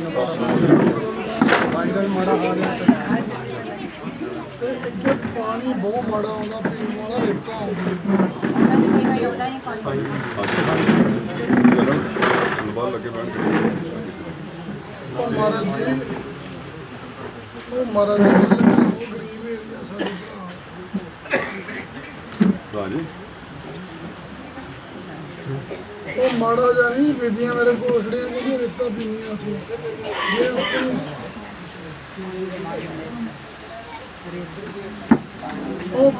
ਸਾਨੂੰ ਪਾਣੀ ਦਾ ਵੀ ਮਾੜਾ ਹਾਲ ਹੈ। ਤੇ ਇੱਥੇ ਪਾਣੀ ਬਹੁਤ ਮਾੜਾ ਆਉਂਦਾ ਪੀਣ ਵਾਲਾ ਰੇਤਾ ਆਉਂਦੀ। ਬਾਹਰ ਲੱਗੇ ਬੈਠ ਉਹ ਮਹਾਰਾਜ ਜੀ ਉਹ ਮਹਾਰਾਜ ਜੀ ਉਹ ਗਰੀਬ ਏਰੀਆ ਸਾਡੇ ਭਰਾ। ਰਾਜੀ ਉਹ ਮਾੜਾ ਜਿਹਾ ਨਹੀਂ, ਬੀਬੀਆਂ ਮੇਰੇ ਕੋਲ ਖੜੀਆਂ ਕਹਿੰਦੀਆਂ ਰੇਤਾ ਪੀਣੀਆਂ ਸੀ। ਜੇ ਆਪਣੀ ਉਹ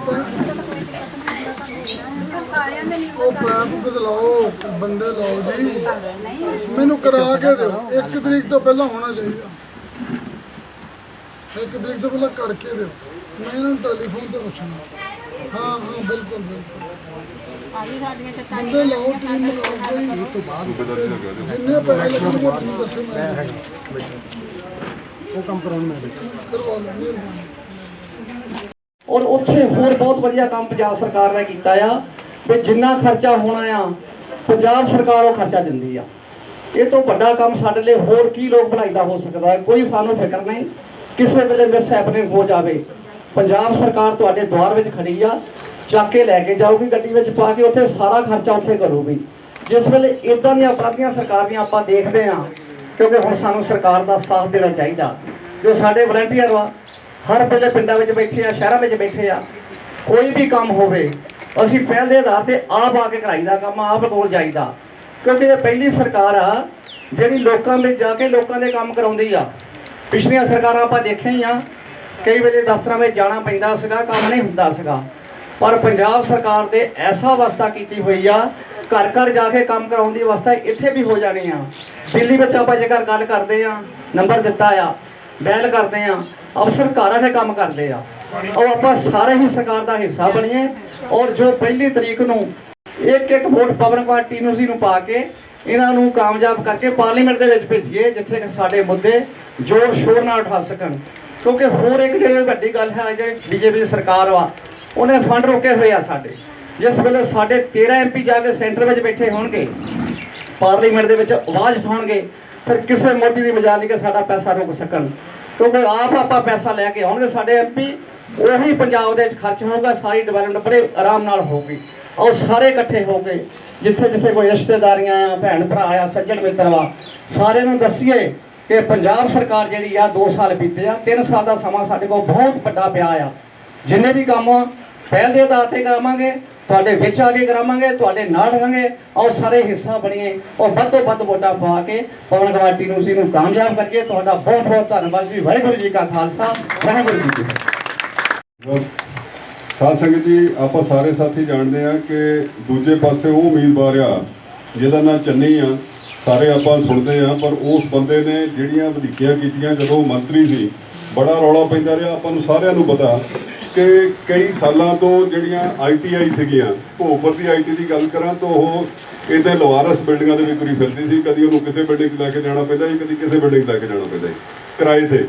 ਉਹ ਪੈਪ ਬਦਲਾਓ, ਬੰਦੇ ਲਾਓ ਜੀ। ਮੈਨੂੰ ਕਰਾ ਕੇ ਦਿਓ। ਇੱਕ ਤਰੀਕ ਤੋਂ ਪਹਿਲਾਂ ਹੋਣਾ ਚਾਹੀਦਾ। ਇੱਕ ਤਰੀਕ ਤੋਂ ਪਹਿਲਾਂ ਕਰਕੇ ਦਿਓ। ਮੈਂ ਇਹਨਾਂ ਨੂੰ ਟੈਲੀਫੋਨ ਤੇ ਪੁੱਛਣਾ। ਹਾਂ ਹਾਂ, ਬਿਲਕੁਲ ਬਿਲਕੁਲ। ਆਹੀ ਸਾਡੀਆਂ ਤੇ ਬੰਦੇ ਲਾਓ ਟੀਮ ਲਾਓ ਕੋਈ ਸੂਬੇਦਾਰੀ ਦਾ ਕਹਿ ਦਿਓ ਜਿੰਨੇ ਪੈਸੇ ਲੱਗਣਗੇ ਤੁਸੀਂ ਦੱਸੋ ਮੈਂ ਉਹ ਕੰਮ ਕਰਾਉਣ ਮੈਂ ਬੈਠਾ। ਕਰਵਾ ਲਓ ਮਿਹਰਬਾਨੀ ਔਰ ਉੱਥੇ ਹੋਰ ਬਹੁਤ ਵਧੀਆ ਕੰਮ ਪੰਜਾਬ ਸਰਕਾਰ ਨੇ ਕੀਤਾ ਆ ਵੀ ਜਿੰਨਾ ਖਰਚਾ ਹੋਣਾ ਆ ਪੰਜਾਬ ਸਰਕਾਰ ਉਹ ਖਰਚਾ ਦਿੰਦੀ ਆ। ਇਹ ਤੋਂ ਵੱਡਾ ਕੰਮ ਸਾਡੇ ਲਈ ਹੋਰ ਕੀ ਲੋਕ ਭਲਾਈ ਦਾ ਹੋ ਸਕਦਾ ਹੈ ਕੋਈ ਸਾਨੂੰ ਫਿਕਰ ਨਹੀਂ। ਕਿਸੇ ਵੇਲੇ ਮਿਸ ਹੈਪਨਿੰਗ ਹੋ ਜਾਵੇ। ਪੰਜਾਬ ਸਰਕਾਰ ਤੁਹਾਡੇ ਦੁਆਰ ਵਿੱਚ ਖੜੀ ਆ ਚੱਕ ਕੇ ਲੈ ਕੇ ਜਾਊਗੀ ਗੱਡੀ ਵਿੱਚ ਪਾ ਕੇ, ਉੱਥੇ ਸਾਰਾ ਖਰਚਾ ਉੱਥੇ ਕਰੂਗੀ। ਜਿਸ ਵੇਲੇ ਇਦਾਂ ਦੀਆਂ ਅਪਰਾਧੀਆਂ ਸਰਕਾਰ ਦੀਆਂ ਆਪਾਂ ਦੇਖਦੇ ਆ ਕਿਉਂਕਿ ਹੁਣ ਸਾਨੂੰ ਸਰਕਾਰ ਦਾ ਸਾਥ ਦੇਣਾ ਚਾਹੀਦਾ। ਜੋ ਸਾਡੇ ਵਲੰਟੀਅਰ ਵਾ, ਹਰ ਵੇਲੇ ਪਿੰਡਾਂ ਵਿੱਚ ਬੈਠੇ ਆ, ਸ਼ਹਿਰਾਂ ਵਿੱਚ ਬੈਠੇ ਆ, ਕੋਈ ਵੀ ਕੰਮ ਹੋਵੇ, ਅਸੀਂ ਪਹਿਲੇ ਆਧਾਰ ਤੇ ਆਪ ਆ ਕੇ ਕਰਾਈਦਾ ਕੰਮ, ਆਪ ਕੋਲ ਜਾਈਦਾ ਕਿਉਂਕਿ ਇਹ ਪਹਿਲੀ ਸਰਕਾਰ ਆ, ਜਿਹੜੀ ਲੋਕਾਂ ਵਿੱਚ ਜਾ ਕੇ ਲੋਕਾਂ ਦੇ ਕੰਮ ਕਰਾਉਂਦੀ ਆ। ਪਿਛਲੀਆਂ ਸਰਕਾਰਾਂ ਆਪਾਂ ਦੇਖਿਆ ਹੀ ਆ, ਕਈ ਵੇਲੇ ਦਫ਼ਤਰਾਂ ਵਿੱਚ ਜਾਣਾ ਪੈਂਦਾ ਸੀਗਾ, ਕੰਮ ਨਹੀਂ ਹੁੰਦਾ ਸੀਗਾ। ਪਰ ਪੰਜਾਬ ਸਰਕਾਰ ਦੇ ਐਸਾ ਅਵਸਥਾ ਕੀਤੀ ਹੋਈ ਆ, ਘਰ ਘਰ ਜਾ ਕੇ ਕੰਮ ਕਰਾਉਣ ਦੀ ਅਵਸਥਾ ਇੱਥੇ ਵੀ ਹੋ ਜਾਣੀ ਆ। ਦਿੱਲੀ ਵਿੱਚ ਆਪਾਂ ਜੇਕਰ ਗੱਲ ਕਰਦੇ ਆ, ਨੰਬਰ ਦਿੱਤਾ ਆ, ਬੈਲ ਕਰਦੇ ਆ, ਅਫਸਰ ਘਰਾਂ ਦੇ ਕੰਮ ਕਰਦੇ ਆ। ਉਹ ਆਪਾਂ ਸਾਰੇ ਹੀ ਸਰਕਾਰ ਦਾ ਹਿੱਸਾ ਬਣੀਏ ਔਰ ਜੋ ਪਹਿਲੀ ਤਰੀਕ ਨੂੰ ਇੱਕ ਇੱਕ ਵੋਟ ਪਾਵਰ ਪਾਰਟੀ ਨੂੰ ਸੀ ਨੂੰ ਪਾ ਕੇ ਇਹਨਾਂ ਨੂੰ ਕਾਮਯਾਬ ਕਰਕੇ ਪਾਰਲੀਮੈਂਟ ਦੇ ਵਿੱਚ ਭੇਜੀਏ, ਜਿੱਥੇ ਕਿ ਸਾਡੇ ਮੁੱਦੇ ਜ਼ੋਰ ਸ਼ੋਰ ਨਾਲ ਉਠਾ ਸਕਣ। ਕਿਉਂਕਿ ਹੋਰ ਇੱਕ ਜਿਹੜੀ ਵੱਡੀ ਗੱਲ ਹੈ ਜਿਹੜੀ ਬੀਜੇਪੀ ਦੀ ਸਰਕਾਰ ਵਾ ਉਹਨੇ ਫੰਡ ਰੋਕੇ ਹੋਏ ਆ ਸਾਡੇ। ਜਿਸ ਵੇਲੇ ਸਾਡੇ 13 ਐਮਪੀ ਜਾ ਕੇ ਸੈਂਟਰ ਵਿੱਚ ਬੈਠੇ ਹੋਣਗੇ ਪਾਰਲੀਮੈਂਟ ਦੇ ਵਿੱਚ ਆਵਾਜ਼ ਉਠਾਉਣਗੇ, ਫਿਰ ਕਿਸੇ ਮੋਦੀ ਦੀ ਮਜਾਲ ਨਹੀਂ ਕਿ ਸਾਡਾ ਪੈਸਾ ਰੁਕ ਸਕਣ। ਕਿਉਂਕਿ ਆਪ ਆਪਾਂ ਪੈਸਾ ਲੈ ਕੇ ਆਉਣਗੇ, ਸਾਡੇ ਐਮਪੀ ਉਹੀ ਪੰਜਾਬ ਦੇ ਵਿੱਚ ਖਰਚ ਹੋਊਗਾ, ਸਾਰੀ ਡਿਵੈਲਪਮੈਂਟ ਬੜੇ ਆਰਾਮ ਨਾਲ ਹੋਊਗੀ। ਔਰ ਸਾਰੇ ਇਕੱਠੇ ਹੋ ਗਏ ਜਿੱਥੇ ਜਿੱਥੇ ਕੋਈ ਰਿਸ਼ਤੇਦਾਰੀਆਂ ਆ, ਭੈਣ ਭਰਾ ਆ, ਸੱਜਣ ਮਿੱਤਰ ਵਾ ਸਾਰਿਆਂ ਨੂੰ ਦੱਸੀਏ ਕਿ ਪੰਜਾਬ ਸਰਕਾਰ ਜਿਹੜੀ ਆ 2 ਸਾਲ ਬੀਤੇ ਆ 3 ਸਾਲ ਦਾ ਸਮਾਂ ਸਾਡੇ ਕੋਲ ਬਹੁਤ ਵੱਡਾ ਪਿਆ ਆ। ਜਿੰਨੇ ਵੀ ਕੰਮ ਆ, ਪਹਿਲ ਦੇ ਆਧਾਰ ਤੇ ਕਰਾਵਾਂਗੇ, ਤੁਹਾਡੇ ਵਿੱਚ ਆ ਕੇ ਕਰਾਵਾਂਗੇ, ਤੁਹਾਡੇ ਨਾਲ ਰਹਾਂਗੇ, ਔਰ ਸਾਰੇ ਹਿੱਸਾ ਬਣੀਏ, ਔਰ ਵੱਧ ਤੋਂ ਵੱਧ ਵੋਟਾਂ ਪਾ ਕੇ ਪਵਨ ਗਵਾਟੀ ਨੂੰ ਸੀ ਨੂੰ ਕਾਮਯਾਬ ਕਰੀਏ। ਤੁਹਾਡਾ ਬਹੁਤ ਬਹੁਤ ਧੰਨਵਾਦ ਜੀ। ਵਾਹਿਗੁਰੂ ਜੀ ਕਾ ਖਾਲਸਾ, ਵਾਹਿਗੁਰੂ ਜੀ ਕੀ ਫਤਿਹ। ਸਾਧ ਸੰਗਤ ਜੀ, ਆਪਾਂ ਸਾਰੇ ਸਾਥੀ ਜਾਣਦੇ ਆ ਕਿ ਦੂਜੇ ਪਾਸੇ ਉਹ ਉਮੀਦਵਾਰ ਆ, ਜਿਹਦਾ ਨਾਂ ਚੰਨੀ ਆ, ਸਾਰੇ ਆਪਾਂ ਸੁਣਦੇ ਆ ਪਰ ਉਸ ਬੰਦੇ ਨੇ ਜਿਹੜੀਆਂ ਵਧੀਕੀਆਂ ਕੀਤੀਆਂ, ਜਦੋਂ ਮੰਤਰੀ ਸੀ, ਬੜਾ ਰੌਲਾ ਪੈਂਦਾ ਰਿਹਾ, ਆਪਾਂ ਨੂੰ ਸਾਰਿਆਂ ਨੂੰ ਪਤਾ। ਕਿ ਕਈ ਸਾਲਾਂ ਤੋਂ ਜਿਹੜੀਆਂ ਆਈਟੀਆਈ ਸੀਗੀਆਂ ਭੋਪਰ ਦੀ ਆਈਟੀ ਦੀ ਗੱਲ ਕਰਾਂ ਤਾਂ ਉਹ ਇਹਦੇ ਲਵਾਰਸ ਬਿਲਡਿੰਗਾਂ ਦੇ ਵਿੱਚ ਤੁਰੀ ਫਿਰਦੀ ਸੀ, ਕਦੀ ਉਹਨੂੰ ਕਿਸੇ ਬਿਲਡਿੰਗ ਲੈ ਕੇ ਜਾਣਾ ਪੈਂਦਾ ਸੀ ਕਦੀ ਕਿਸੇ ਬਿਲਡਿੰਗ ਲੈ ਕੇ ਜਾਣਾ ਪੈਂਦਾ ਸੀ ਕਿਰਾਏ ਤੇ।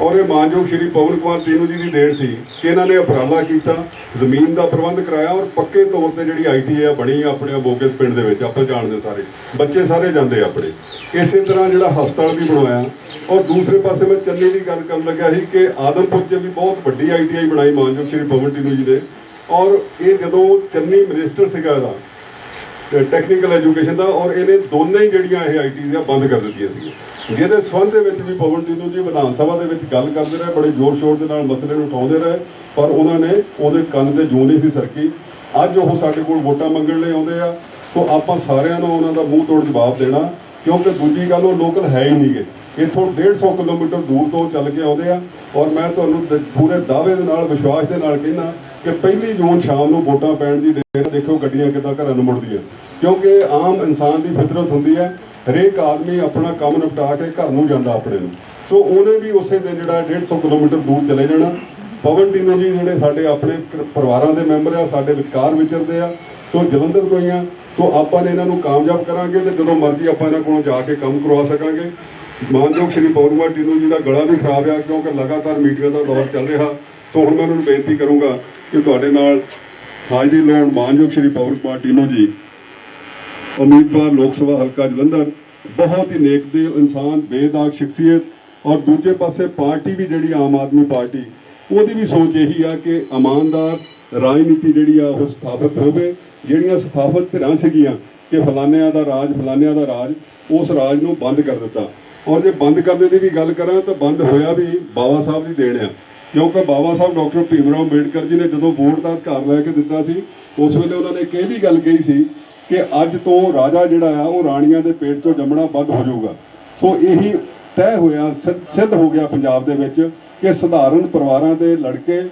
ਔਰ ਇਹ ਮਾਨਯੋਗ ਸ਼੍ਰੀ ਪਵਨ ਕੁਮਾਰ ਟੀਨੂ ਜੀ ਦੀ ਦੇਣ ਸੀ ਕਿ ਇਹਨਾਂ ਨੇ ਉਪਰਾਲਾ ਕੀਤਾ, ਜ਼ਮੀਨ ਦਾ ਪ੍ਰਬੰਧ ਕਰਾਇਆ ਔਰ ਪੱਕੇ ਤੌਰ ਤੇ ਜਿਹੜੀ ਆਈਟੀ ਆ ਬਣੀ ਆ ਆਪਣੇ ਬੋਗਸ ਪਿੰਡ ਦੇ ਵਿੱਚ, ਆਪਾਂ ਜਾਣਦੇ ਸਾਰੇ। ਬੱਚੇ ਸਾਰੇ ਜਾਂਦੇ ਆਪਣੇ। ਇਸੇ ਤਰ੍ਹਾਂ ਜਿਹੜਾ ਹਸਪਤਾਲ ਵੀ ਬਣਵਾਇਆ ਔਰ ਦੂਸਰੇ ਪਾਸੇ ਮੈਂ ਚੰਨੀ ਦੀ ਗੱਲ ਕਰਨ ਲੱਗਾ ਸੀ ਕਿ ਆਦਮਪੁਰ 'ਚ ਵੀ ਬਹੁਤ ਵੱਡੀ ਆਈਟੀਆਈ ਬਣਾਈ ਮਾਨਯੋਗ ਸ਼੍ਰੀ ਪਵਨ ਟੀਨੂ ਜੀ ਨੇ। ਔਰ ਇਹ ਜਦੋਂ ਚੰਨੀ ਮਿਨਿਸਟਰ ਸੀਗਾ ਇਹਦਾ ਟੈਕਨੀਕਲ ਐਜੂਕੇਸ਼ਨ ਦਾ ਔਰ ਇਹਨੇ ਦੋਨੇ ਹੀ ਜਿਹੜੀਆਂ ਇਹ ਆਈਟੀ ਦੀਆਂ ਬੰਦ ਕਰ ਦਿੱਤੀਆਂ ਸੀ। ਜਿਹਦੇ ਸੰਬੰਧ ਦੇ ਵਿੱਚ ਵੀ ਪਵਨ ਟੀਨੂ ਜੀ ਵਿਧਾਨ ਸਭਾ ਦੇ ਵਿੱਚ ਗੱਲ ਕਰਦੇ ਰਹੇ, ਬੜੇ ਜ਼ੋਰ ਸ਼ੋਰ ਦੇ ਨਾਲ ਮਸਲੇ ਨੂੰ ਉਠਾਉਂਦੇ ਰਹੇ, ਪਰ ਉਹਨਾਂ ਨੇ ਉਹਦੇ ਕੰਨ ਤੇ ਜੂੰ ਨਹੀਂ ਸੀ ਸਰਕੀ। ਅੱਜ ਉਹ ਸਾਡੇ ਕੋਲ ਵੋਟਾਂ ਮੰਗਣ ਲਈ ਆਉਂਦੇ ਆ, ਸੋ ਆਪਾਂ ਸਾਰਿਆਂ ਨੂੰ ਉਹਨਾਂ ਦਾ ਮੂੰਹ ਤੋੜ ਜਵਾਬ ਦੇਣਾ। ਕਿਉਂਕਿ ਦੂਜੀ ਗੱਲ ਉਹ ਲੋਕਲ ਹੈ ਹੀ ਨਹੀਂਗੇ। ਇੱਥੋਂ 150 ਕਿਲੋਮੀਟਰ ਦੂਰ ਤੋਂ ਚੱਲ ਕੇ ਆਉਂਦੇ ਆ ਔਰ ਮੈਂ ਤੁਹਾਨੂੰ ਪੂਰੇ ਦਾਅਵੇ ਦੇ ਨਾਲ, ਵਿਸ਼ਵਾਸ ਦੇ ਨਾਲ ਕਹਿੰਦਾ ਕਿ ਪਹਿਲੀ ਜੂਨ ਸ਼ਾਮ ਨੂੰ ਵੋਟਾਂ ਪੈਣ ਦੀ ਦੇਰ ਦੇਖੋ ਗੱਡੀਆਂ ਕਿੱਦਾਂ ਘਰਾਂ ਨੂੰ ਮੁੜਦੀਆਂ। ਕਿਉਂਕਿ ਆਮ ਇਨਸਾਨ ਦੀ ਫਿਤਰਤ ਹੁੰਦੀ ਹੈ, ਹਰੇਕ ਆਦਮੀ ਆਪਣਾ ਕੰਮ ਨਿਪਟਾ ਕੇ ਘਰ ਨੂੰ ਜਾਂਦਾ ਆਪਣੇ ਨੂੰ। ਸੋ ਉਹਨੇ ਵੀ ਉਸੇ ਦਿਨ ਜਿਹੜਾ 150 ਕਿਲੋਮੀਟਰ ਦੂਰ ਚਲੇ ਜਾਣਾ। ਪਵਨ ਟੀਨੋ ਜੀ ਜਿਹੜੇ ਸਾਡੇ ਆਪਣੇ ਪਰਿਵਾਰਾਂ ਦੇ ਮੈਂਬਰ ਆ, ਸਾਡੇ ਵਿਚਕਾਰ ਵਿਚਰਦੇ ਆ ਸੋ ਜਲੰਧਰ ਤੋਂ ਹੀ ਆ। ਸੋ ਆਪਾਂ ਨੇ ਇਹਨਾਂ ਨੂੰ ਕਾਮਯਾਬ ਕਰਾਂਗੇ ਤੇ ਜਦੋਂ ਮਰਜ਼ੀ ਆਪਾਂ ਇਹਨਾਂ ਕੋਲੋਂ ਜਾ ਕੇ ਕੰਮ ਕਰਵਾ ਸਕਾਂਗੇ। ਮਾਨਯੋਗ ਸ਼੍ਰੀ ਪਵਨ ਕੁਮਾਰ ਟੀਨੂ ਜੀ ਦਾ ਗਲਾ ਵੀ ਖਰਾਬ ਆ ਕਿਉਂਕਿ ਲਗਾਤਾਰ ਮੀਟਿੰਗਾਂ ਦਾ ਦੌਰ ਚੱਲ ਰਿਹਾ। ਸੋ ਹੁਣ ਮੈਂ ਉਹਨਾਂ ਨੂੰ ਬੇਨਤੀ ਕਰੂੰਗਾ ਕਿ ਤੁਹਾਡੇ ਨਾਲ ਹਾਜ਼ਰੀ ਲਾਉਣ ਮਾਨਯੋਗ ਸ਼੍ਰੀ ਪਵਨ ਕੁਮਾਰ ਟੀਨੂ ਜੀ। ਉਮੀਦਵਾਰ ਲੋਕ ਸਭਾ ਹਲਕਾ ਜਲੰਧਰ, ਬਹੁਤ ਹੀ ਨੇਕ ਦਿਲ ਇਨਸਾਨ, ਬੇਦਾਗ, ਸ਼ਖਸੀਅਤ ਔਰ ਦੂਜੇ ਪਾਸੇ ਪਾਰਟੀ ਵੀ ਜਿਹੜੀ ਆਮ ਆਦਮੀ ਪਾਰਟੀ, ਉਹਦੀ ਵੀ ਸੋਚ ਇਹੀ ਆ ਕਿ ਇਮਾਨਦਾਰ ਰਾਜਨੀਤੀ ਜਿਹੜੀ ਆ ਉਹ ਸਥਾਪਿਤ ਹੋਵੇ, ਜਿਹੜੀਆਂ ਸਥਾਪਿਤ ਧਿਰਾਂ ਸੀਗੀਆਂ ਕਿ ਫਲਾਨਿਆਂ ਦਾ ਰਾਜ ਫਲਾਨਿਆਂ ਦਾ ਰਾਜ, ਉਸ ਰਾਜ ਨੂੰ ਬੰਦ ਕਰ ਦਿੱਤਾ। ਔਰ ਜੇ ਬੰਦ ਕਰਨ ਦੀ ਵੀ ਗੱਲ ਕਰਾਂ ਤਾਂ ਬੰਦ ਹੋਇਆ ਵੀ ਬਾਬਾ ਸਾਹਿਬ ਦੀ ਦੇਣ ਆ। ਕਿਉਂਕਿ ਬਾਬਾ ਸਾਹਿਬ ਡਾਕਟਰ ਭੀਮ ਰਾਓ ਅੰਬੇਡਕਰ ਜੀ ਨੇ ਜਦੋਂ ਵੋਟ ਦਾ ਅਧਿਕਾਰ ਲੈ ਕੇ ਦਿੱਤਾ ਸੀ, ਉਸ ਵੇਲੇ ਉਹਨਾਂ ਨੇ ਇੱਕ ਇਹ ਵੀ ਗੱਲ ਕਹੀ ਸੀ ਕਿ ਅੱਜ ਤੋਂ ਰਾਜਾ ਜਿਹੜਾ ਆ, ਉਹ ਰਾਣੀਆਂ ਦੇ ਪੇਟ ਤੋਂ ਜੰਮਣਾ ਬੰਦ ਹੋ ਜਾਊਗਾ। ਸੋ ਇਹੀ ਤੈਅ ਹੋਇਆ ਸਿ- ਸਿੱਧ ਹੋ ਗਿਆ ਪੰਜਾਬ ਦੇ ਵਿੱਚ ਕਿ ਸਧਾਰਨ ਪਰਿਵਾਰਾਂ ਦੇ ਲੜਕੇ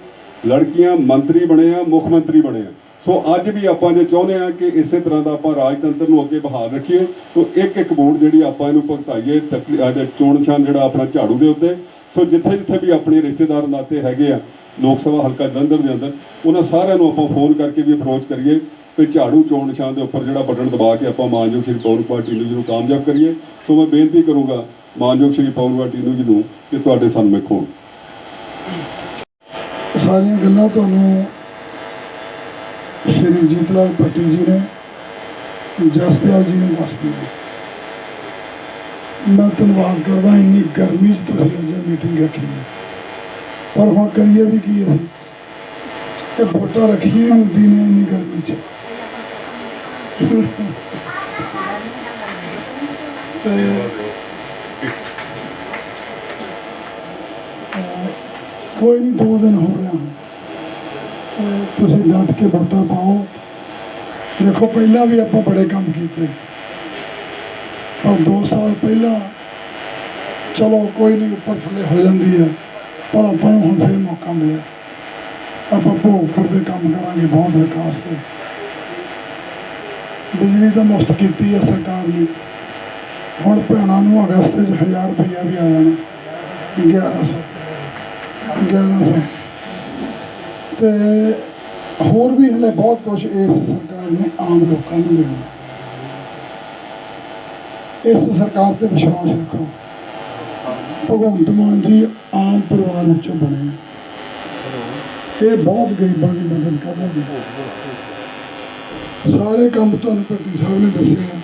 ਲੜਕੀਆਂ ਮੰਤਰੀ ਬਣੇ ਆ, ਮੁੱਖ ਮੰਤਰੀ ਬਣੇ ਆ। ਸੋ ਅੱਜ ਵੀ ਆਪਾਂ ਜੇ ਚਾਹੁੰਦੇ ਆ ਕਿ ਇਸੇ ਤਰ੍ਹਾਂ ਦਾ ਆਪਾਂ ਰਾਜਤੰਤਰ ਨੂੰ ਅੱਗੇ ਬਹਾਲ ਰੱਖੀਏ, ਸੋ ਇੱਕ ਇੱਕ ਵੋਟ ਜਿਹੜੀ ਆਪਾਂ ਇਹਨੂੰ ਭੁਗਤਾਈਏ ਤਕਲੀ- ਅਹ ਚੋਣ ਨਿਸ਼ਾਨ ਜਿਹੜਾ ਆਪਣਾ ਝਾੜੂ ਦੇ ਉੱਤੇ। ਸੋ ਜਿੱਥੇ ਜਿੱਥੇ ਵੀ ਆਪਣੇ ਰਿਸ਼ਤੇਦਾਰ ਨਾਤੇ ਹੈਗੇ ਆ, ਲੋਕ ਸਭਾ ਹਲਕਾ ਜਲੰਧਰ ਦੇ ਅੰਦਰ, ਉਹਨਾਂ ਸਾਰਿਆਂ ਨੂੰ ਆਪਾਂ ਫੋਨ ਕਰਕੇ ਵੀ ਅਪਰੋਚ ਕਰੀਏ ਕਿ ਝਾੜੂ ਚੋਣ ਨਿਸ਼ਾਨ ਦੇ ਉੱਪਰ ਜਿਹੜਾ ਬਟਨ ਦਬਾ ਕੇ ਆਪਾਂ ਮਾਨਯੋਗ ਸ਼੍ਰੀ ਪਵਨ ਕੁਮਾਰ ਟੀਨੂ ਜੀ ਨੂੰ ਕਾਮਯਾਬ ਕਰੀਏ। ਸੋ ਮੈਂ ਬੇਨਤੀ ਕਰੂੰਗਾ ਮਾਨਯੋਗ ਸ਼੍ਰੀ ਪਵਨ ਕੁਮਾਰ ਟੀਨੂ ਜੀ ਨੂੰ ਕਿ ਤੁਹਾਡੇ ਸਾਹਮਣੇ ਖੋਣ ਸਾਰੀਆਂ ਗੱਲਾਂ ਤੁਹਾਨੂੰ ਸ਼੍ਰੀ ਜੀਤਲਾਲ ਭੱਟੀ ਜੀ ਨੇ, ਜਸਦਿਆਲ ਜੀ ਨੇ ਦੱਸਦੀ ਮੈਂ ਧੰਨਵਾਦ ਕਰਦਾ ਇੰਨੀ ਗਰਮੀ 'ਚ ਤੁਸੀਂ ਅੱਜ ਮੀਟਿੰਗ ਰੱਖੀ ਪਰ ਹੁਣ ਕਰੀਏ ਵੀ ਕੀ ਅਸੀਂ? ਇਹ ਵੋਟਾਂ ਰੱਖੀਆਂ ਹੁੰਦੀ ਨੇ ਇੰਨੀ ਗਰਮੀ 'ਚ। ਤੇ ਕੋਈ ਨਹੀਂ, ਦੋ ਦਿਨ ਹੋ ਗਿਆ ਤੁਸੀਂ ਡਟ ਕੇ ਵੋਟਾਂ ਪਾਓ। ਦੇਖੋ, ਪਹਿਲਾਂ ਵੀ ਆਪਾਂ ਬੜੇ ਕੰਮ ਕੀਤੇ। ਪਰ 2 ਸਾਲ ਪਹਿਲਾਂ, ਚਲੋ, ਕੋਈ ਨਹੀਂ, ਉੱਪਰ ਥੱਲੇ ਹੋ ਜਾਂਦੀ ਹੈ। ਪਰ ਆਪਾਂ ਨੂੰ ਹੁਣ ਫੇਰ ਮੌਕਾ ਮਿਲਿਆ। ਆਪਾਂ ਭੋਗਪੁਰ ਦੇ ਕੰਮ ਕਰਾਂਗੇ ਬਹੁਤ ਵਿਕਾਸ ਤੇ ਬਿਜਲੀ ਤਾਂ ਮੁਫਤ ਕੀਤੀ ਹੈ ਸਰਕਾਰ ਨੇ। ਹੁਣ ਭੈਣਾਂ ਨੂੰ ਅਗਸਤ 'ਚ 1000 ਰੁਪਇਆ ਵੀ ਆ ਜਾਣਾ। 1100 1100 ਤੇ ਹੋਰ ਵੀ ਹਲੇ ਬਹੁਤ ਕੁਝ ਇਸ ਸਰਕਾਰ ਨੇ ਆਮ ਲੋਕਾਂ ਨੂੰ ਦੇਣਾ। ਇਸ ਸਰਕਾਰ ਤੇ ਵਿਸ਼ਵਾਸ ਰੱਖੋ। ਭਗਵੰਤ ਮਾਨ ਜੀ ਆਮ ਪਰਿਵਾਰ ਵਿੱਚੋਂ ਬਣੇ ਇਹ ਬਹੁਤ ਗਰੀਬਾਂ ਦੀ ਮਦਦ ਕਰ ਕਰਨਗੇ ਸਾਰੇ ਕੰਮ ਤੁਹਾਨੂੰ ਭੱਟੀ ਸਾਹਿਬ ਨੇ ਦੱਸਿਆ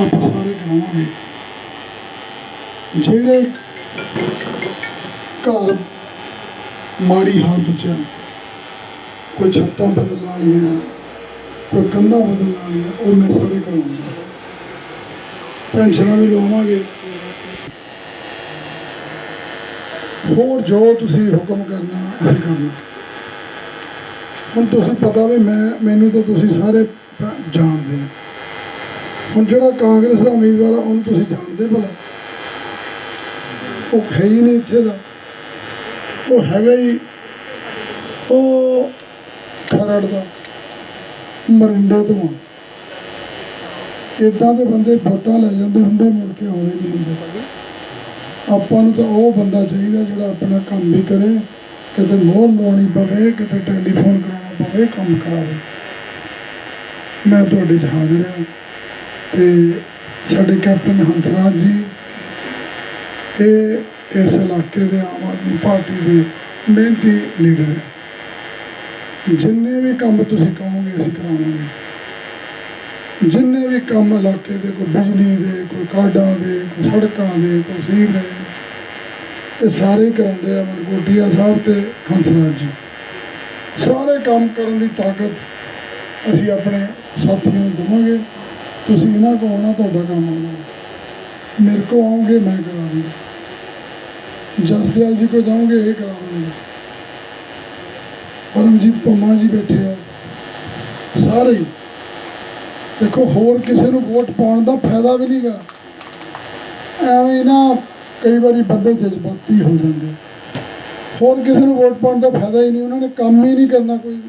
ਆਪਾਂ ਸਾਰੇ ਕਰਾਵਾਂਗੇ। ਜਿਹੜੇ ਘਰ ਮਾੜੀ ਹਾਲਤ ਚ ਕੋਈ ਛੱਤਾਂ ਬਦਲ ਆਈਆਂ ਕੋਈ ਕੰਧਾਂ ਬਦਲਣ ਵਾਲੀਆਂ ਉਹ ਮੈਂ ਸਾਰੇ ਕਰਾਉਂਗਾ ਪੈਨਸ਼ਨਾਂ ਵੀ ਲਵਾਵਾਂਗੇ ਹੋਰ ਜੋ ਤੁਸੀਂ ਹੁਕਮ ਕਰਨਾ, ਅਸੀਂ ਕਰਨਾ। ਹੁਣ ਤੁਸੀਂ ਪਤਾ ਵੀ ਮੈਂ, ਮੈਨੂੰ ਤਾਂ ਤੁਸੀਂ ਸਾਰੇ ਜਾਣਦੇ ਹੋ ਹੁਣ ਜਿਹੜਾ ਕਾਂਗਰਸ ਦਾ ਉਮੀਦਵਾਰ ਆ, ਉਹਨੂੰ ਤੁਸੀਂ ਜਾਣਦੇ ਭਲਾ। ਉਹ ਹੈ ਹੀ ਨਹੀਂ ਇੱਥੇ ਦਾ। ਉਹ ਹੈਗਾ ਹੀ ਉਹ ਖਰੜ ਦਾ, ਮਰਿੰਡੇ ਤੋਂ ਇਦਾਂ ਦੇ ਬੰਦੇ ਵੋਟਾਂ ਲੈ ਜਾਂਦੇ ਹੁੰਦੇ, ਮੁੜ ਕੇ ਆਉਂਦੇ ਨਹੀਂ ਹੁੰਦੇ। ਆਪਾਂ ਨੂੰ ਤਾਂ ਉਹ ਬੰਦਾ ਚਾਹੀਦਾ ਜਿਹੜਾ ਆਪਣਾ ਕੰਮ ਵੀ ਕਰੇ, ਕਿਤੇ ਮੋਹਰ ਲਾਉਣੀ ਪਵੇ, ਕਿਤੇ ਟੈਲੀਫੋਨ ਕਰਾਉਣਾ ਪਵੇ, ਕੰਮ ਕਰਾਵੇ। ਮੈਂ ਤੁਹਾਡੇ 'ਚ ਹਾਜ਼ਰ ਹਾਂ। ਤੇ ਸਾਡੇ ਕੈਪਟਨ ਹੰਸਰਾਜ ਜੀ, ਇਹ ਇਸ ਇਲਾਕੇ ਦੇ ਆਮ ਆਦਮੀ ਪਾਰਟੀ ਦੇ ਮਿਹਨਤੀ ਲੀਡਰ ਹੈ ਜਿੰਨੇ ਵੀ ਕੰਮ ਤੁਸੀਂ ਕਹੋਗੇ, ਅਸੀਂ ਕਰਾਵਾਂਗੇ। ਜਿੰਨੇ ਵੀ ਕੰਮ ਇਲਾਕੇ ਦੇ, ਕੋਈ ਬਿਜਲੀ ਦੇ, ਕੋਈ ਕਾਡਾਂ ਦੇ, ਕੋਈ ਸੜਕਾਂ ਦੇ, ਕੋਈ ਸੀਵਰੇਜ ਇਹ ਸਾਰੇ ਕਰਾਉਂਦੇ ਆ ਮਨਕੋਟੀਆ ਸਾਹਿਬ ਤੇ ਹੰਸਰਾਜ ਜੀ। ਸਾਰੇ ਕੰਮ ਕਰਨ ਦੀ ਤਾਕਤ ਅਸੀਂ ਆਪਣੇ ਸਾਥੀਆਂ ਨੂੰ ਦੇਵਾਂਗੇ। ਤੁਸੀਂ ਇਹਨਾਂ ਕੋਲ ਆਉਣਾ ਤੁਹਾਡਾ ਕੰਮ ਆਉਣਾ ਮੇਰੇ ਕੋਲ ਆਉਂਗੇ ਮੈਂ ਕਰਾਂਗਾ ਜਸਦਿਆਲ ਜੀ ਕੋ ਜਾਓਗੇ ਇਹ ਕਰਾਵਾਂਗੇ ਪਰਮਜੀਤ ਪੰਮਾ ਜੀ ਬੈਠੇ ਆ। ਸਾਰੇ ਦੇਖੋ, ਹੋਰ ਕਿਸੇ ਨੂੰ ਵੋਟ ਪਾਉਣ ਦਾ ਫਾਇਦਾ ਵੀ ਨਹੀਂਗਾ ਐਵੇਂ ਨਾ ਕਈ ਵਾਰੀ ਬੰਦੇ ਜਜ਼ਬਾਤੀ ਹੋ ਜਾਂਦੇ ਹੋਰ ਕਿਸੇ ਨੂੰ ਵੋਟ ਪਾਉਣ ਦਾ ਫਾਇਦਾ ਹੀ ਨਹੀਂ। ਉਹਨਾਂ ਨੇ ਕੰਮ ਹੀ ਨਹੀਂ ਕਰਨਾ ਕੋਈ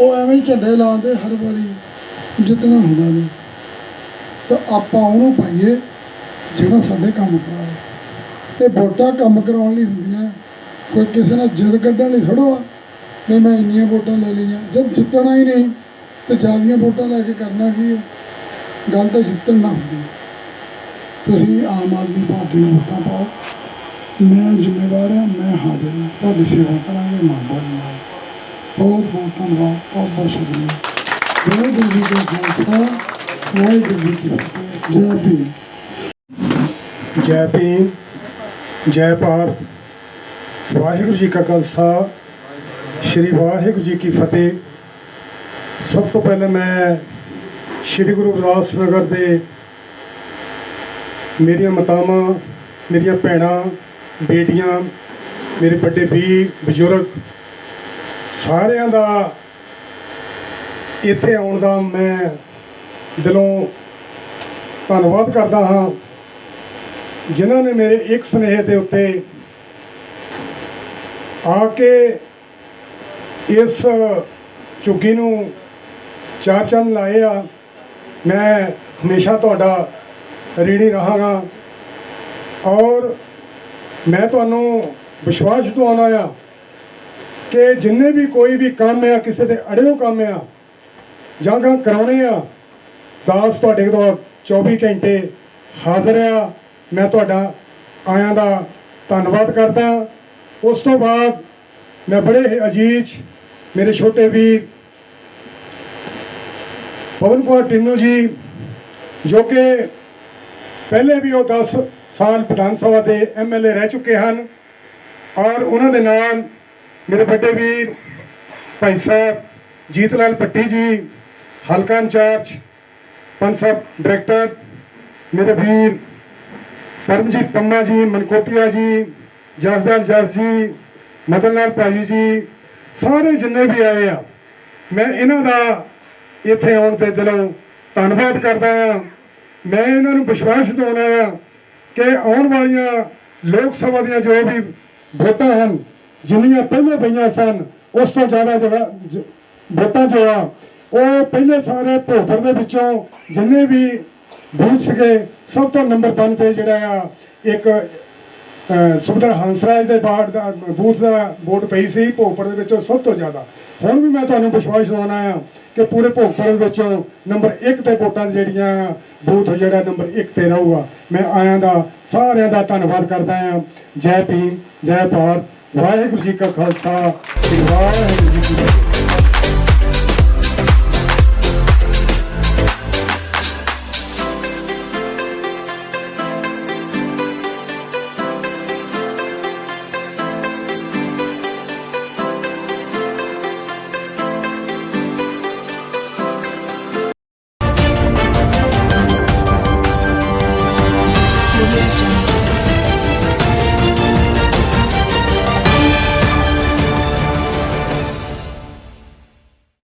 ਉਹ ਐਵੇਂ ਹੀ ਝੰਡੇ ਲਾਉਂਦੇ ਹਰ ਵਾਰੀ, ਜਿੱਤਣਾ ਹੁੰਦਾ ਨਹੀਂ। ਤਾਂ ਆਪਾਂ ਉਹਨੂੰ ਪਾਈਏ, ਜਿਹੜਾ ਸਾਡੇ ਕੰਮ ਕਰਾਵੇ ਤੇ ਵੋਟਾਂ ਕੰਮ ਕਰਾਉਣ ਲਈ ਹੁੰਦੀਆਂ। ਕੋਈ ਕਿਸੇ ਨਾਲ ਜਿੱਦ ਕੱਢਣ ਲਈ ਥੋੜ੍ਹਾ ਆ ਵੀ ਮੈਂ ਇੰਨੀਆਂ ਵੋਟਾਂ ਲੈ ਲਈਆਂ। ਜਦ ਜਿੱਤਣਾ ਹੀ ਨਹੀਂ, ਤੇ ਜਿਆਦੀਆਂ ਵੋਟਾਂ ਲੈ ਕੇ ਕਰਨਾ ਕੀ ਹੈ ਗੱਲ ਤਾਂ ਜਿੱਤਣ ਨਾ ਹੁੰਦੀ ਤੁਸੀਂ ਆਮ ਆਦਮੀ ਪਾਰਟੀ ਨੂੰ ਵੋਟਾਂ ਪਾਓ। ਮੈਂ ਜ਼ਿੰਮੇਵਾਰ ਹਾਂ, ਮੈਂ ਹਾਜ਼ਰ ਹਾਂ। ਤੁਹਾਡੀ ਸੇਵਾ ਕਰਾਂਗੇ ਮਾਨਦਾਰ ਨਾਲ। ਬਹੁਤ ਬਹੁਤ ਧੰਨਵਾਦ, ਬਹੁਤ ਬਹੁਤ ਸ਼ੁਕਰੀਆ। ਬਹੁਤ ਜੀ ਦਾ ਖਾਲਸਾ, ਵਾਹਿਗੁਰੂ ਜੀ ਕੀ ਜੈ ਭੀਮ। ਜੈ ਭੀਮ। ਜੈ ਭਾਰਤ ਵਾਹਿਗੁਰੂ ਜੀ ਕਾ ਖਾਲਸਾ, ਸ੍ਰੀ ਵਾਹਿਗੁਰੂ ਜੀ ਕੀ ਫਤਿਹ। ਸਭ ਤੋਂ ਪਹਿਲਾਂ ਮੈਂ ਸ੍ਰੀ ਗੁਰੂ ਰਵਿਦਾਸ ਨਗਰ ਦੇ ਮੇਰੀਆਂ ਮਾਤਾਵਾਂ, ਮੇਰੀਆਂ ਭੈਣਾਂ, ਬੇਟੀਆਂ, ਮੇਰੇ ਵੱਡੇ ਵੀਰ, ਬਜ਼ੁਰਗ, ਸਾਰਿਆਂ ਦਾ ਇੱਥੇ ਆਉਣ ਦਾ ਮੈਂ ਦਿਲੋਂ ਧੰਨਵਾਦ ਕਰਦਾ ਹਾਂ। ਜਿਨ੍ਹਾਂ ਨੇ ਮੇਰੇ ਇੱਕ ਸੁਨੇਹੇ ਦੇ ਉੱਤੇ ਆ ਕੇ ਇਸ ਝੁੱਗੀ ਨੂੰ ਚਾਰ ਚੰਨ ਲਾਏ ਆ, ਮੈਂ ਹਮੇਸ਼ਾ ਤੁਹਾਡਾ ਰੀੜੀ ਰਹਾਂਗਾ। ਔਰ ਮੈਂ ਤੁਹਾਨੂੰ ਵਿਸ਼ਵਾਸ ਦਿਵਾਉਣਾ ਆ ਕਿ ਜਿੰਨੇ ਵੀ ਕੋਈ ਵੀ ਕੰਮ ਆ, ਕਿਸੇ ਦੇ ਅੜਿਓ ਕੰਮ ਆ ਜਾਂ ਗਾ ਕਰਾਉਣੇ ਆ, ਦਾਸ ਤੁਹਾਡੇ ਕੋਲ 24 ਘੰਟੇ ਹਾਜ਼ਰ ਆ। ਮੈਂ ਤੁਹਾਡਾ ਆਇਆਂ ਦਾ ਧੰਨਵਾਦ ਕਰਦਾ। ਉਸ ਤੋਂ ਬਾਅਦ ਮੈਂ ਬੜੇ ਹੀ ਅਜੀਜ਼ ਮੇਰੇ ਛੋਟੇ ਵੀਰ ਪਵਨ ਕੁਮਾਰ ਟਿੰਨੂ ਜੀ, ਜੋ ਕਿ ਪਹਿਲੇ ਵੀ ਉਹ 10 ਸਾਲ ਵਿਧਾਨ ਸਭਾ ਦੇ ਐਮਐਲਏ ਰਹਿ ਚੁੱਕੇ ਹਨ ਔਰ ਉਹਨਾਂ ਦੇ ਨਾਲ ਮੇਰੇ ਵੱਡੇ ਵੀਰ ਭਾਈ ਸਾਹਿਬ ਜੀਤ ਲਾਲ ਭੱਟੀ ਜੀ, ਹਲਕਾ ਇੰਚਾਰਜ, ਪੰਜ ਸਾਹਿਬ ਡਾਇਰੈਕਟਰ, ਮੇਰੇ ਵੀਰ ਪਰਮਜੀਤ ਪੰਮਾ ਜੀ ਮਨਕੋਟੀਆ ਜੀ ਜਸਦਾਨ ਜਸ ਜੀ ਮਦਨ ਲਾਲ ਭਾਈ ਜੀ, ਸਾਰੇ ਜਿੰਨੇ ਵੀ ਆਏ ਆ, ਮੈਂ ਇਹਨਾਂ ਦਾ ਇੱਥੇ ਆਉਣ ਤੇ ਦਿਲੋਂ ਧੰਨਵਾਦ ਕਰਦਾ ਹਾਂ। ਮੈਂ ਇਹਨਾਂ ਨੂੰ ਵਿਸ਼ਵਾਸ ਦਿਵਾਉਣਾ ਆ ਕਿ ਆਉਣ ਵਾਲੀਆਂ ਲੋਕ ਸਭਾ ਦੀਆਂ ਜੋ ਵੀ ਵੋਟਾਂ ਹਨ, ਜਿੰਨੀਆਂ ਪਹਿਲੇ ਪਈਆਂ ਸਨ, ਉਸ ਤੋਂ ਜ਼ਿਆਦਾ ਜਗ੍ਹਾ ਵੋਟਾਂ ਜੋ ਆ, ਉਹ ਪਹਿਲੇ ਸਾਰੇ ਭੋਪਰ ਦੇ ਵਿੱਚੋਂ ਜਿੰਨੇ ਵੀ ਬੂਥ ਸੀਗੇ ਸਭ ਤੋਂ ਨੰਬਰ 1 ਤੇ ਜਿਹੜਾ ਆ, ਇੱਕ ਅਹ ਸੁਖਦਰ ਹੰਸਰਾਜ ਦੇ ਬਾੜ ਦਾ, ਬੂਥ ਦਾ ਵੋਟ ਪਈ ਸੀ, ਭੋਗਪੁਰ ਦੇ ਵਿੱਚੋਂ ਸਭ ਤੋਂ ਜ਼ਿਆਦਾ। ਹੁਣ ਵੀ ਮੈਂ ਤੁਹਾਨੂੰ ਵਿਸ਼ਵਾਸ ਦਿਵਾਉਣਾ ਆ ਕਿ ਪੂਰੇ ਭੋਗਪੁਰ ਦੇ ਵਿੱਚੋਂ ਨੰਬਰ 1 ਤੇ ਵੋਟਾਂ ਜਿਹੜੀਆਂ ਬੂਥ ਜਿਹੜਾ ਨੰਬਰ 1 ਤੇ ਰਹੂਗਾ। ਮੈਂ ਆਇਆਂ ਦਾ, ਸਾਰਿਆਂ ਦਾ ਧੰਨਵਾਦ ਕਰਦਾ ਆ। ਜੈ ਭੀਮ, ਜੈ ਭਾਰਤ। ਵਾਹਿਗੁਰੂ ਜੀ ਕਾ ਖਾਲਸਾ। ਵਾਹਿਗੁਰੂ ਜੀ ਕੀ ਫਤਿਹ।